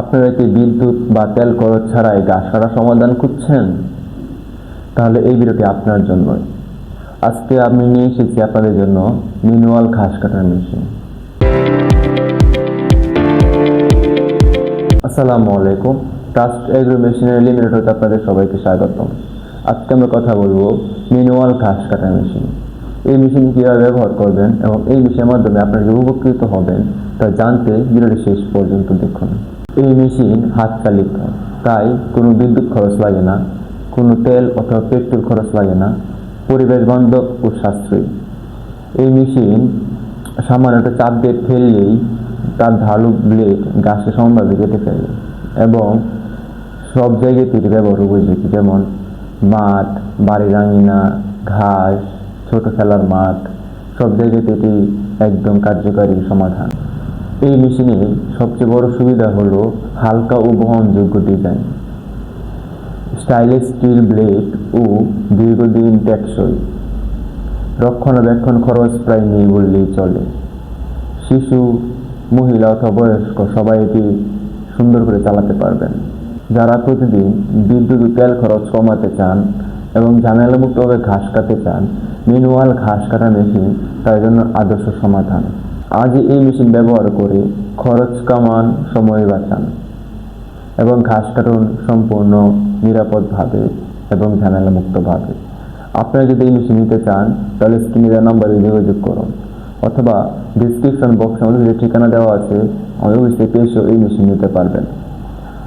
আপনারা কি বিদ্যুৎ বা তেল খরচ ছাড়াই গাছ কাটা সমাধান খুঁজছেন? তাহলে এই ভিডিওটি আপনার জন্যই। আজকে আমি নিয়ে এসেছি আপনাদের জন্য ম্যানুয়াল ঘাস কাটার মেশিন। আসসালামু আলাইকুম। ট্রাস্ট এগ্রো মেশিনারি লিমিটেড হতে আপনাদের সবাইকে স্বাগতম। আজকে আমরা কথা বলব মিনুয়াল ঘাস কাটার মেশিন। এই মেশিন কীভাবে ব্যবহার করবেন এবং এই মেশিনের মাধ্যমে আপনারা যে উপকৃত হবেন তা জানতে ভিডিওটি শেষ পর্যন্ত দেখুন। এই মেশিন হাত চালিত। তাই কোনো বিদ্যুৎ খরচ লাগে না, কোনো তেল অথবা পেট্রোল খরচ লাগে না, পরিবেশ বান্ধব ও সাশ্রয়ী। এই মেশিন সামান্য একটা চাপ দিয়ে ফেললেই তার ধালু ব্লেড গাছকে সমানভাবে কেটে ফেলে এবং সব জায়গায় এটি ব্যবহার উপযোগী, যেমন মাঠ, বাড়ির আঙিনা, ঘাস, ছোট খেলার মাঠ, সব জায়গাতে এটি একদম কার্যকারী সমাধান। এই মেশিনের সবচেয়ে বড় সুবিধা হলো হালকা ও বহনযোগ্য ডিজাইন স্টাইলিশ স্টিল ব্লেড ও দীর্ঘদিন টেকসই। রক্ষণাবেক্ষণ খরচ প্রায় নেই বললেই চলে। শিশু, মহিলা অথবা বয়স্ক সবাই এটি সুন্দর করে চালাতে পারবেন। যারা প্রতিদিন বিদ্যুৎ তেল খরচ কমাতে চান এবং ঝামেলামুক্তভাবে ঘাস কাটতে চান ম্যানুয়াল ঘাস কাটা মেশিন তার জন্য আদর্শ সমাধান। আজ এই মেশিন ব্যবহার করে খরচ কমান, সময় বাঁচান এবং ঘাস কাটুন সম্পূর্ণ নিরাপদভাবে এবং ঝামেলামুক্তভাবে। আপনারা যদি এই মেশিন নিতে চান, তাহলে স্ক্রিনে দেওয়া নাম্বারে যোগাযোগ করুন অথবা ডিসক্রিপশন বক্সে আমাদের যে ঠিকানা দেওয়া আছে, আমাদের অফিস এসেও এই মেশিন নিতে পারবেন।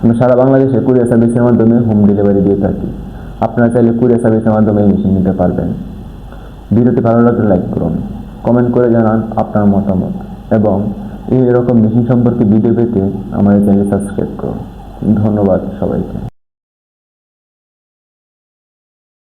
আমরা সারা বাংলাদেশে কুরিয়ার সার্ভিসের মাধ্যমে হোম ডেলিভারি দিয়ে থাকি। আপনারা চাইলে কুরিয়ার সার্ভিসের মাধ্যমে এই মেশিন নিতে পারবেন। ভিডিওটি ভালো লাগলে লাইক করুন। কমেন্ট করে জানান আপনার মতামত। এবং এই এরকম মেশিন সম্পর্কে ভিডিও পেতে আমাদের চ্যানেল সাবস্ক্রাইব করুন। ধন্যবাদ সবাইকে।